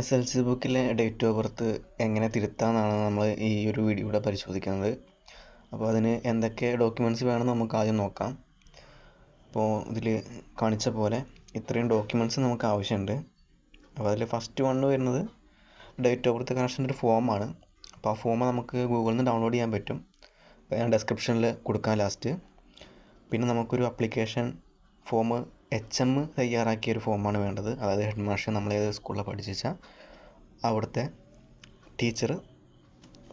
S L C ബുക്കിലെ date of birth എങ്ങനെ തിരുത്താമെന്നാണ് നമ്മൾ ഈ ഒരു വീഡിയോയിലൂടെ പരിശോധിക്കുന്നത്. അപ്പോൾ അതിന് എന്തൊക്കെ ഡോക്യുമെന്റ്സ് വേണമെന്ന് നമുക്ക് ആദ്യം നോക്കാം. അപ്പോൾ ഇതിൽ കാണിച്ച പോലെ ഇത്രയും ഡോക്യുമെന്റ്സ് നമുക്ക് ആവശ്യമുണ്ട്. അപ്പോൾ അതിൽ ഫസ്റ്റ് വൺ വരുന്നത് ഡേറ്റ് ഓഫ് ബർത്ത് കണക്ഷന്റെ ഒരു ഫോമാണ് അപ്പോൾ ആ ഫോം നമുക്ക് ഗൂഗിളിൽ നിന്ന് ഡൗൺലോഡ് ചെയ്യാൻ പറ്റും. അപ്പോൾ ഞാൻ ഡെസ്ക്രിപ്ഷനിൽ കൊടുക്കാം ലാസ്റ്റ് പിന്നെ നമുക്കൊരു അപ്ലിക്കേഷൻ ഫോം എച്ച് എം തയ്യാറാക്കിയ ഒരു ഫോമാണ് വേണ്ടത്. അതായത് ഹെഡ് നമ്മൾ ഏത് സ്കൂളിലാണ് പഠിപ്പിച്ച അവിടുത്തെ ടീച്ചർ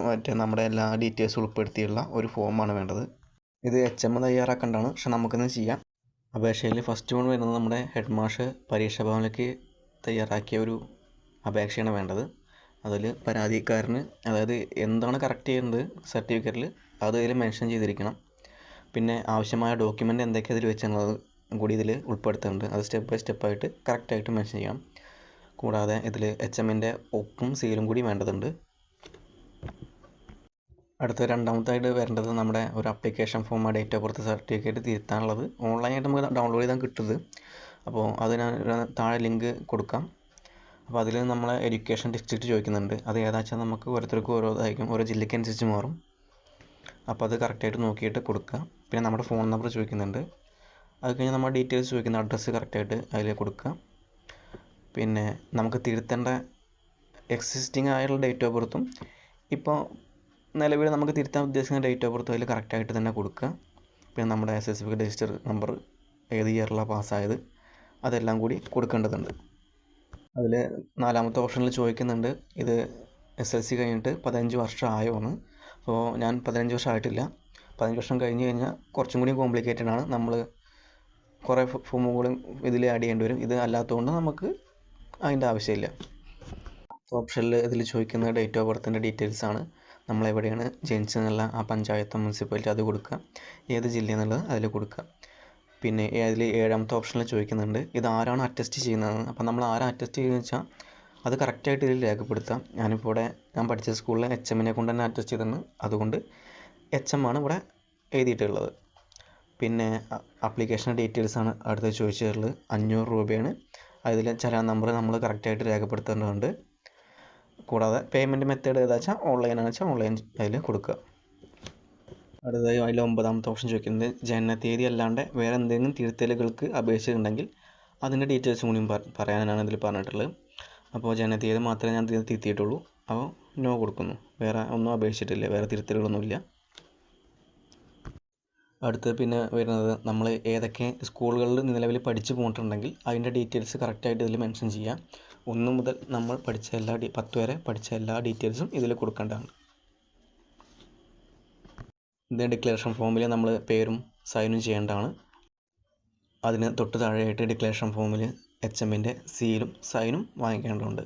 മറ്റേ നമ്മുടെ എല്ലാ ഡീറ്റെയിൽസും ഉൾപ്പെടുത്തിയുള്ള ഒരു ഫോമാണ് വേണ്ടത്. ഇത് എച്ച് എം തയ്യാറാക്കേണ്ടതാണ്. പക്ഷെ നമുക്കിന്ന് ചെയ്യാം. അപേക്ഷയിൽ ഫസ്റ്റ് വൺ വരുന്നത് നമ്മുടെ ഹെഡ് മാഷ് പരീക്ഷാ ഭവനിലേക്ക് തയ്യാറാക്കിയ ഒരു അപേക്ഷയാണ് വേണ്ടത്. അതിൽ പരാതിക്കാരന് അതായത് എന്താണ് കറക്റ്റ് ചെയ്യേണ്ടത് സർട്ടിഫിക്കറ്റിൽ അത് അതിൽ മെൻഷൻ ചെയ്തിരിക്കണം. പിന്നെ ആവശ്യമായ ഡോക്യുമെന്റ് എന്തൊക്കെ ഇതിൽ വെച്ചെന്നുള്ളത് കൂടി ഇതിൽ ഉൾപ്പെടുത്തുന്നുണ്ട്. അത് സ്റ്റെപ്പ് ബൈ സ്റ്റെപ്പായിട്ട് കറക്റ്റായിട്ട് മെൻഷൻ ചെയ്യണം കൂടാതെ ഇതിൽ എച്ച് എമ്മിന്റെ ഒപ്പും സീലും കൂടി വേണ്ടതുണ്ട്. അടുത്ത രണ്ടാമത്തായിട്ട് വരേണ്ടത് നമ്മുടെ ഒരു application form date of birth certificate തിരുത്താനുള്ളത്. ഓൺലൈനായിട്ട് നമുക്ക് ഡൗൺലോഡ് ചെയ്താൽ കിട്ടുന്നത്. അപ്പോൾ അതിന് താഴെ ലിങ്ക് കൊടുക്കാം. അപ്പോൾ അതിൽ നമ്മളെ എഡ്യൂക്കേഷൻ ഡിസ്ട്രിക്റ്റ് ചോദിക്കുന്നുണ്ട്. അത് ഏതാച്ചാൽ നമുക്ക് ഓരോരുത്തർക്കും ഓരോ ഇതായിരിക്കും ഓരോ ജില്ലയ്ക്ക് അനുസരിച്ച് മാറും. അപ്പോൾ അത് കറക്റ്റായിട്ട് നോക്കിയിട്ട് കൊടുക്കുക പിന്നെ നമ്മുടെ ഫോൺ നമ്പർ ചോദിക്കുന്നുണ്ട്. അത് കഴിഞ്ഞ് നമ്മൾ ഡീറ്റെയിൽസ് ചോദിക്കുന്ന അഡ്രസ്സ് കറക്റ്റായിട്ട് അതിൽ കൊടുക്കുക. പിന്നെ നമുക്ക് തിരുത്തേണ്ട എക്സിസ്റ്റിംഗ് ആയുള്ള ഡേറ്റ് ഓഫ് ബർത്തും ഇപ്പോൾ നിലവിൽ നമുക്ക് തിരുത്താൻ ഉദ്ദേശിക്കുന്ന ഡേറ്റ് ഓഫ് ബർത്തും അതിൽ കറക്റ്റായിട്ട് തന്നെ കൊടുക്കുക. പിന്നെ നമ്മുടെ S S B register number ഏത് ഇയറിലാണ് പാസ്സായത് അതെല്ലാം കൂടി കൊടുക്കേണ്ടതുണ്ട്. അതിൽ നാലാമത്തെ ഓപ്ഷനിൽ ചോദിക്കുന്നുണ്ട് ഇത് എസ് എൽ സി കഴിഞ്ഞിട്ട് പതിനഞ്ച് വർഷം ആയോ എന്ന്. അപ്പോൾ ഞാൻ പതിനഞ്ച് വർഷം ആയിട്ടില്ല. പതിനഞ്ച് വർഷം കഴിഞ്ഞ് കഴിഞ്ഞാൽ കുറച്ചും കൂടി കോംപ്ലിക്കേറ്റഡ് ആണ്. നമ്മൾ കുറേ ഫോമുകളും ഇതിൽ ആഡ് ചെയ്യേണ്ടി വരും. ഇത് അല്ലാത്തതുകൊണ്ട് നമുക്ക് അതിന്റെ ആവശ്യമില്ല. ഓപ്ഷനിൽ ഇതിൽ ചോദിക്കുന്ന ഡേറ്റ് ഓഫ് ബർത്തിന്റെ ഡീറ്റെയിൽസ് ആണ്. നമ്മൾ എവിടെയാണ് ജനിച്ചതെന്നുള്ള ആ പഞ്ചായത്ത് മുനിസിപ്പാലിറ്റി അത് കൊടുക്കുക. ഏത് ജില്ല എന്നുള്ളത് അതിൽ കൊടുക്കുക. പിന്നെ അതിൽ ഏഴാമത്തെ ഓപ്ഷനിൽ ചോദിക്കുന്നുണ്ട്. ഇത് ആരാണ് അറ്റസ്റ്റ് ചെയ്യുന്നതെന്ന് അപ്പോൾ നമ്മൾ ആരാ അറ്റസ്റ്റ് ചെയ്യുന്നത് വെച്ചാൽ അത് കറക്റ്റായിട്ട് ഇതിൽ രേഖപ്പെടുത്താം. ഞാനിപ്പോൾ ഇവിടെ ഞാൻ പഠിച്ച സ്കൂളിലെ എച്ച് എമ്മിനെ കൊണ്ട് തന്നെ അറ്റസ്റ്റ് ചെയ്തിട്ടുണ്ട്. അതുകൊണ്ട് എച്ച് എം ആണ് ഇവിടെ എഴുതിയിട്ടുള്ളത്. പിന്നെ അപ്ലിക്കേഷൻ ഡീറ്റെയിൽസ് ആണ് അടുത്ത് ചോദിച്ചിട്ടുള്ളത് അഞ്ഞൂറ് രൂപയാണ്. അതിൽ ചില നമ്പർ നമ്മൾ കറക്റ്റായിട്ട് രേഖപ്പെടുത്തേണ്ടതുണ്ട്. കൂടാതെ പേയ്മെന്റ് മെത്തേഡ് ഏതാ വെച്ചാൽ ഓൺലൈനാണെന്ന് വെച്ചാൽ ഓൺലൈൻ അതിൽ കൊടുക്കുക അടുത്തതായി അതിൽ ഒമ്പതാമത്തെ ഓപ്ഷൻ ചോദിക്കുന്നത് തീയതി അല്ലാണ്ട് വേറെ എന്തെങ്കിലും തിരുത്തലുകൾക്ക് അപേക്ഷിച്ചിട്ടുണ്ടെങ്കിൽ അതിന്റെ ഡീറ്റെയിൽസ് കൂടി പറയാനാണ് ഇതിൽ പറഞ്ഞിട്ടുള്ളത്. അപ്പോൾ ജനന തീയതി മാത്രമേ ഞാൻ തിരുത്തിയിട്ടുള്ളൂ. അപ്പോൾ നോ കൊടുക്കുന്നു. വേറെ ഒന്നും അപേക്ഷിച്ചിട്ടില്ല. വേറെ തിരുത്തലുകളൊന്നുമില്ല. അടുത്ത് പിന്നെ വരുന്നത് നമ്മൾ ഏതൊക്കെ സ്കൂളുകളിൽ നിലവിൽ പഠിച്ചു പോയിട്ടുണ്ടെങ്കിൽ അതിന്റെ ഡീറ്റെയിൽസ് കറക്റ്റായിട്ട് ഇതിൽ മെൻഷൻ ചെയ്യാം. ഒന്ന് മുതൽ നമ്മൾ പഠിച്ച എല്ലാ പത്ത് വരെ പഠിച്ച എല്ലാ ഡീറ്റെയിൽസും ഇതിൽ കൊടുക്കേണ്ടതാണ്. ഇത് ഡിക്ലറേഷൻ ഫോമിൽ നമ്മൾ പേരും സൈനും ചെയ്യേണ്ടതാണ്. അതിന് തൊട്ട് താഴെയായിട്ട് ഡിക്ലറേഷൻ ഫോമിൽ എച്ച് എമ്മിന്റെ സീലും സൈനും വാങ്ങിക്കേണ്ടതുണ്ട്.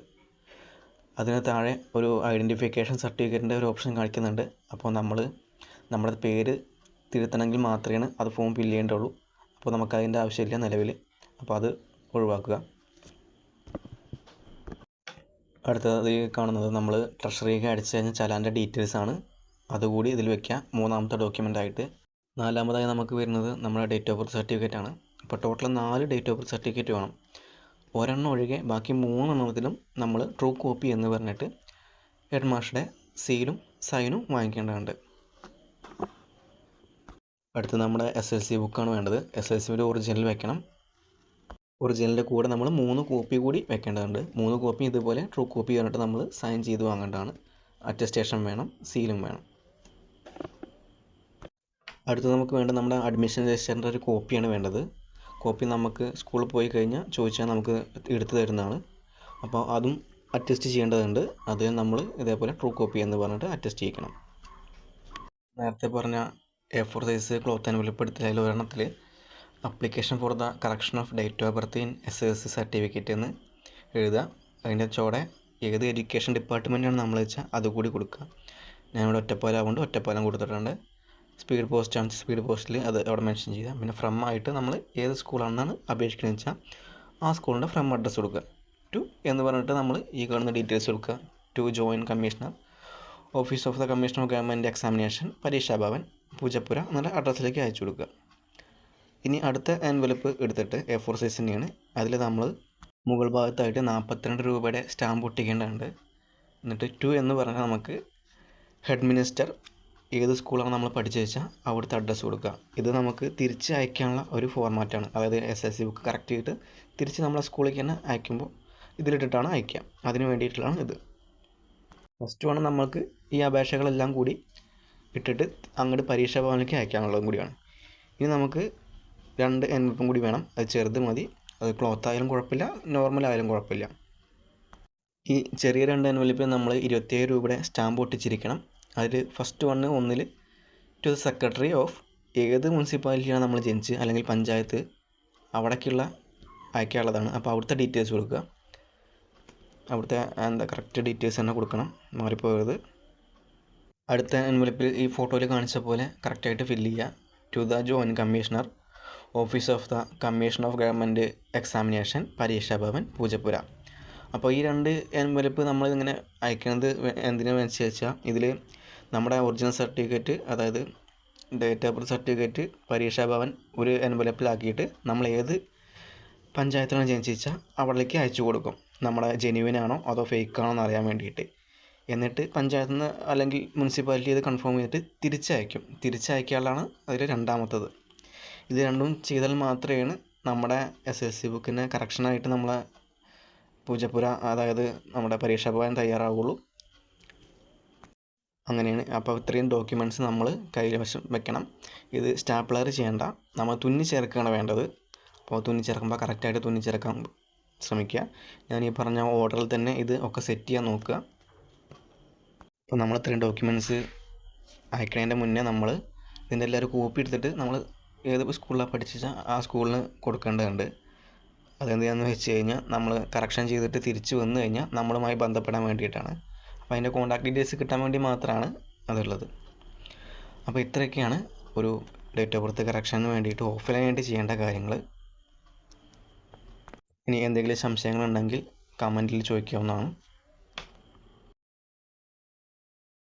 അതിന് താഴെ ഒരു ഐഡന്റിഫിക്കേഷൻ സർട്ടിഫിക്കറ്റിന്റെ ഒരു ഓപ്ഷൻ കാണിക്കുന്നുണ്ട്. അപ്പോൾ നമ്മൾ നമ്മുടെ പേര് തിരുത്തണമെങ്കിൽ മാത്രമേ അത് ഫോം ഫില്ല് ചെയ്യേണ്ടുള്ളൂ അപ്പോൾ നമുക്ക് അതിന്റെ ആവശ്യമില്ല നിലവിൽ. അപ്പോൾ അത് ഒഴിവാക്കുക. അടുത്തത് കാണുന്നത് നമ്മൾ ട്രഷറിയൊക്കെ അടിച്ചു കഴിഞ്ഞ ചലാന്റെ ഡീറ്റെയിൽസ് ആണ്. അതുകൂടി ഇതിൽ വെക്കുക. മൂന്നാമത്തെ ഡോക്യുമെന്റ് ആയിട്ട്. നാലാമതായി നമുക്ക് വരുന്നത് നമ്മുടെ ഡേറ്റ് ഓഫ് ബർത്ത് സർട്ടിഫിക്കറ്റ് ആണ്. അപ്പോൾ ടോട്ടൽ നാല് ഡേറ്റ് ഓഫ് ബർത്ത് സർട്ടിഫിക്കറ്റ് വേണം. ഒരെണ്ണം ഒഴികെ ബാക്കി മൂന്നെണ്ണത്തിലും നമ്മൾ ട്രൂ കോപ്പി എന്ന് പറഞ്ഞിട്ട് ഹെഡ് മാസ്റ്ററുടെ സീലും സൈനും വാങ്ങിക്കേണ്ടതുണ്ട്. അടുത്ത് നമ്മുടെ എസ് എൽ സി ബുക്കാണ് വേണ്ടത്. എസ് എൽ സിയുടെ ഒറിജിനൽ വെക്കണം. ഒറിജിനലിന്റെ കൂടെ നമ്മൾ മൂന്ന് കോപ്പി കൂടി വെക്കേണ്ടതുണ്ട്. മൂന്ന് കോപ്പി ഇതുപോലെ ട്രൂ കോപ്പി പറഞ്ഞിട്ട് നമ്മൾ സൈൻ ചെയ്ത് വാങ്ങേണ്ടതാണ്. അറ്റസ്റ്റേഷൻ വേണം സീലും വേണം. അടുത്ത് നമുക്ക് വേണ്ട നമ്മുടെ അഡ്മിഷൻ രജിസ്റ്ററിന്റെ ഒരു കോപ്പിയാണ് വേണ്ടത്. കോപ്പി നമുക്ക് സ്കൂളിൽ പോയി കഴിഞ്ഞാൽ ചോദിച്ചാൽ നമുക്ക് എടുത്തു തരുന്നതാണ്. അപ്പോൾ അതും അറ്റസ്റ്റ് ചെയ്യേണ്ടതുണ്ട്. അത് നമ്മൾ ഇതേപോലെ ട്രൂ കോപ്പി എന്ന് പറഞ്ഞിട്ട് അറ്റസ്റ്റ് ചെയ്യിക്കണം. നേരത്തെ പറഞ്ഞ A four size cloth and വെളിപ്പെടുത്തൽ അതിൽ ഒരെണ്ണത്തിൽ application for the correction of date of birth in S S certificate എന്ന് എഴുതുക. അതിന്റെ ചോടെ ഏത് എഡ്യൂക്കേഷൻ ഡിപ്പാർട്ട്മെന്റാണ് നമ്മൾ വെച്ചാൽ അതുകൂടി കൊടുക്കുക. ഞാനിവിടെ ഒറ്റപ്പാലം കൊണ്ട് ഒറ്റപ്പാലം കൊടുത്തിട്ടുണ്ട്. സ്പീഡ് പോസ്റ്റ് ആണ്. സ്പീഡ് പോസ്റ്റിൽ അത് അവിടെ മെൻഷൻ ചെയ്യുക. പിന്നെ ഫ്രം ആയിട്ട് നമ്മൾ ഏത് സ്കൂളാണെന്നാണ് അപേക്ഷിക്കുന്നത് വെച്ചാൽ ആ സ്കൂളിന്റെ ഫ്രം അഡ്രസ്സ് കൊടുക്കുക. ടു എന്ന് പറഞ്ഞിട്ട് നമ്മൾ ഈ കാണുന്ന ഡീറ്റെയിൽസ് കൊടുക്കുക. To join commissioner office of the commissioner of government examination Pareeksha Bhavan Poojappura എന്നുള്ള അഡ്രസ്സിലേക്ക് അയച്ചു കൊടുക്കുക. ഇനി അടുത്ത എൻവലപ്പ് എടുത്തിട്ട് എ ഫോർ സൈസ് തന്നെയാണ്. അതിൽ നമ്മൾ മുകൾ ഭാഗത്തായിട്ട് നാൽപ്പത്തിരണ്ട് രൂപയുടെ സ്റ്റാമ്പ് ഒട്ടിക്കേണ്ടതുണ്ട്. എന്നിട്ട് ടു എന്ന് പറഞ്ഞാൽ നമുക്ക് ഹെഡ് മിനിസ്റ്റർ ഏത് സ്കൂളാണ് നമ്മൾ പഠിച്ചു വെച്ചാൽ അവിടുത്തെ അഡ്രസ്സ് കൊടുക്കുക. ഇത് നമുക്ക് തിരിച്ച് അയക്കാനുള്ള ഒരു ഫോർമാറ്റാണ് അതായത് S S C book correct ചെയ്തിട്ട് തിരിച്ച് നമ്മളെ സ്കൂളിലേക്ക് തന്നെ അയക്കുമ്പോൾ ഇതിലിട്ടിട്ടാണ് അയക്കുക. അതിന് വേണ്ടിയിട്ടുള്ളതാണ് ഇത്. ഫസ്റ്റ് വേണം നമ്മൾക്ക് ഈ അപേക്ഷകളെല്ലാം കൂടി ഇട്ടിട്ട് അങ്ങോട്ട് പരീക്ഷാ ഭവനിലേക്ക് അയക്കാനുള്ളതും കൂടിയാണ്. ഇനി നമുക്ക് രണ്ട് എൻവലപ്പും കൂടി വേണം. അത് ചെറുത് മതി. അത് ക്ലോത്ത് ആയാലും കുഴപ്പമില്ല നോർമൽ ആയാലും കുഴപ്പമില്ല. ഈ ചെറിയ രണ്ട് എൻവലപ്പിൽ നമ്മൾ ഇരുപത്തിയേഴ് രൂപയുടെ സ്റ്റാമ്പ് ഒട്ടിച്ചിരിക്കണം. അതിൽ ഫസ്റ്റ് വണ്ണ് ഒന്നിൽ ടു ദ സെക്രട്ടറി ഓഫ് ഏത് മുനിസിപ്പാലിറ്റിയാണ് നമ്മൾ ജനിച്ച് അല്ലെങ്കിൽ പഞ്ചായത്ത് അവിടേക്കുള്ള അയക്കാനുള്ളതാണ്. അപ്പോൾ അവിടുത്തെ ഡീറ്റെയിൽസ് കൊടുക്കുക. അവിടുത്തെ എന്താ കറക്റ്റ് ഡീറ്റെയിൽസ് തന്നെ കൊടുക്കണം. മാറിപ്പോകരുത് അടുത്ത എൻവലപ്പിൽ ഈ ഫോട്ടോയിൽ കാണിച്ച പോലെ കറക്റ്റായിട്ട് ഫില്ല് ചെയ്യുക to the joint commissioner office of the commission of government examination Pareeksha Bhavan Poojappura അപ്പോൾ ഈ രണ്ട് എൻവലപ്പ് നമ്മൾ ഇങ്ങനെ അയക്കുന്നത് എന്തിനാ വെച്ച് വെച്ചാൽ ഇതിൽ നമ്മുടെ ഒറിജിനൽ സർട്ടിഫിക്കറ്റ് അതായത് date of birth certificate Pareeksha Bhavan ഒരു എൻവലപ്പിലാക്കിയിട്ട് നമ്മൾ ഏത് പഞ്ചായത്തിലാണ് ജനിച്ചാൽ അവിടേക്ക് അയച്ചു കൊടുക്കും. നമ്മുടെ ജെനുവിൻ ആണോ അതോ ഫേക്ക് ആണോ എന്ന് അറിയാൻ വേണ്ടിയിട്ട്. എന്നിട്ട് പഞ്ചായത്തിൽ നിന്ന് അല്ലെങ്കിൽ മുനിസിപ്പാലിറ്റി ഇത് കൺഫേം ചെയ്തിട്ട് തിരിച്ചയക്കും. തിരിച്ചയക്കാനുള്ളതാണ് അതിൽ രണ്ടാമത്തത്. ഇത് രണ്ടും ചെയ്താൽ മാത്രമേ നമ്മുടെ എസ് എസ് സി ബുക്കിന് കറക്ഷനായിട്ട് നമ്മളെ പൂജപ്പുര അതായത് നമ്മുടെ പരീക്ഷാ ഭവൻ തയ്യാറാവുള്ളൂ. അങ്ങനെയാണ്. അപ്പോൾ ഇത്രയും ഡോക്യുമെന്റ്സ് നമ്മൾ കയ്യിൽ വശം വെക്കണം. ഇത് സ്റ്റാപ്ലർ ചെയ്യേണ്ട. നമ്മൾ തുന്നി ചേർക്കുകയാണ് വേണ്ടത്. അപ്പോൾ തുന്നി ചേർക്കുമ്പോൾ കറക്റ്റായിട്ട് തുന്നി ചേർക്കാൻ ശ്രമിക്കുക. ഞാൻ ഈ പറഞ്ഞ ഓർഡറിൽ തന്നെ ഇത് ഒക്കെ സെറ്റ് ചെയ്യാൻ നോക്കുക. അപ്പോൾ നമ്മൾ ഇത്രയും ഡോക്യുമെന്റ്സ് അയക്കുന്നതിന്റെ മുന്നേ നമ്മൾ ഇതിന്റെ എല്ലാം ഒരു കോപ്പി എടുത്തിട്ട് നമ്മൾ ഏത് സ്കൂളിലാണ് പഠിച്ചാൽ ആ സ്കൂളിന് കൊടുക്കേണ്ടതുണ്ട്. അതെന്ത് ചെയ്യാന്ന് വെച്ച് കഴിഞ്ഞാൽ നമ്മൾ കറക്ഷൻ ചെയ്തിട്ട് തിരിച്ച് വന്നു കഴിഞ്ഞാൽ നമ്മളുമായി ബന്ധപ്പെടാൻ വേണ്ടിയിട്ടാണ്. അപ്പോൾ അതിന്റെ കോൺടാക്ട് ഡീറ്റെയിൽസ് കിട്ടാൻ വേണ്ടി മാത്രമാണ് അതുള്ളത്. അപ്പോൾ ഇത്രയൊക്കെയാണ് ഒരു ഡേറ്റ് ഓഫ് ബർത്ത് കറക്ഷന് വേണ്ടിയിട്ട് ഓഫ്ലൈനായിട്ട് ചെയ്യേണ്ട കാര്യങ്ങൾ ഇനി എന്തെങ്കിലും സംശയങ്ങളുണ്ടെങ്കിൽ കമന്റിൽ ചോദിക്കാവുന്നതാണ്.